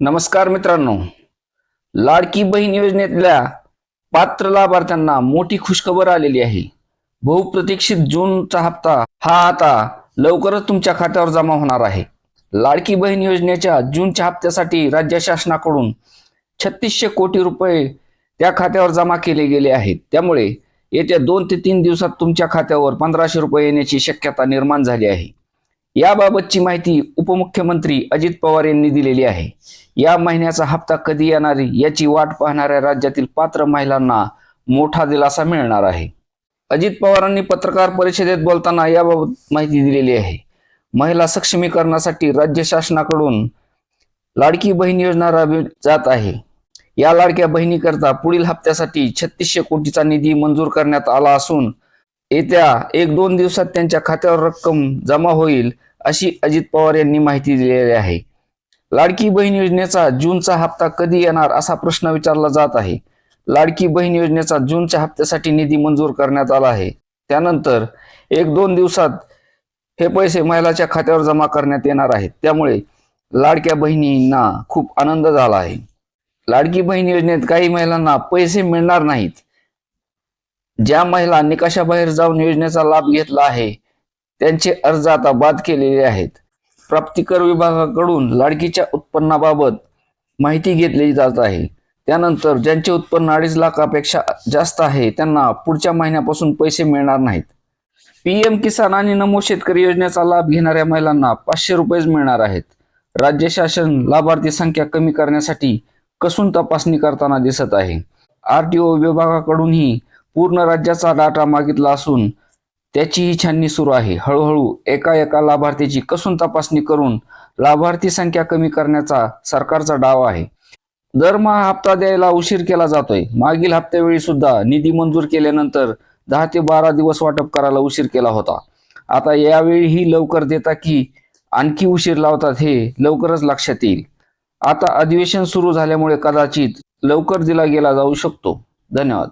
नमस्कार मित्रांनो. लाडकी बहीण योजनेतल्या पात्र लाभार्थ्यांना मोठी खुशखबर आलेली आहे. बहुप्रतीक्षित जूनचा हप्ता हा आता लवकरच तुमच्या खात्यावर जमा होणार आहे. लाडकी बहीण योजनेच्या जूनच्या हप्त्यासाठी राज्य शासनाकडून छत्तीसशे कोटी रुपये त्या खात्यावर जमा केले गेले आहेत. त्यामुळे येत्या दोन ते तीन दिवसात तुमच्या खात्यावर पंधराशे रुपये येण्याची शक्यता निर्माण झाली आहे. याबाबतची माहिती उपमुख्यमंत्री अजित पवार यांनी दिलेली आहे. या महिन्याचा हप्ता कधी येणार याची वाट पाहणाऱ्या राज्यातील पात्र महिलांना मोठा दिलासा मिळणार आहे. अजित पवारांनी पत्रकार परिषदेत बोलताना याबाबत माहिती दिलेली आहे. महिला सक्षमीकरणासाठी राज्य शासनाकडून लाडकी बहीण योजना राबविली जात आहे. या लाडक्या बहिणीकरता पुढील हप्त्यासाठी छत्तीसशे कोटीचा निधी मंजूर करण्यात आला असून येत्या एक दोन दिवसात त्यांच्या खात्यावर रक्कम जमा होईल अशी अजित पवार यांनी माहिती दिलेली आहे. लाडकी बहीण योजनेचा जूनचा हप्ता कधी येणार असा प्रश्न विचारला जात आहे. लाडकी बहीण योजनेचा जूनच्या हप्त्यासाठी निधी मंजूर करण्यात आला आहे. त्यानंतर एक दोन दिवसात हे पैसे महिलाच्या खात्यावर जमा करण्यात येणार आहेत. त्यामुळे लाडक्या बहिणींना खूप आनंद झाला आहे. लाडकी बहीण योजनेत काही महिलांना पैसे मिळणार नाहीत. ज्या महिला निकषाबाहेर जाऊन योजनेचा लाभ घेतला आहे त्यांचे अर्ज आता बाद केलेले आहेत. प्राप्तिकर विभागाकडून लाडकीच्या उत्पन्नाबाबत माहिती घेतली जात आहे. त्यानंतर ज्यांचे उत्पन्न अडीच लाखापेक्षा जास्त आहे त्यांना पुढच्या महिन्यापासून पैसे मिळणार नाहीत. पीएम किसान आणि नमो शेतकरी योजनेचा लाभ घेणाऱ्या महिलांना पाचशे रुपयेच मिळणार आहेत. राज्य शासन लाभार्थी संख्या कमी करण्यासाठी कसून तपासणी करताना दिसत आहे. आरटीओ विभागाकडूनही पूर्ण राज्याचा डाटा मागितला असून त्याचीही छाननी सुरू आहे. हळूहळू एका एका लाभार्थीची कसून तपासणी करून लाभार्थी संख्या कमी करण्याचा सरकारचा डाव आहे. दरमहा हप्ता द्यायला उशीर केला जातोय. मागील हप्त्यावेळी सुद्धा निधी मंजूर केल्यानंतर दहा ते बारा दिवस वाटप करायला उशीर केला होता. आता यावेळीही लवकर देता की आणखी उशीर लावतात हे लवकरच लक्षात येईल. आता अधिवेशन सुरू झाल्यामुळे कदाचित लवकर दिला गेला जाऊ शकतो. धन्यवाद.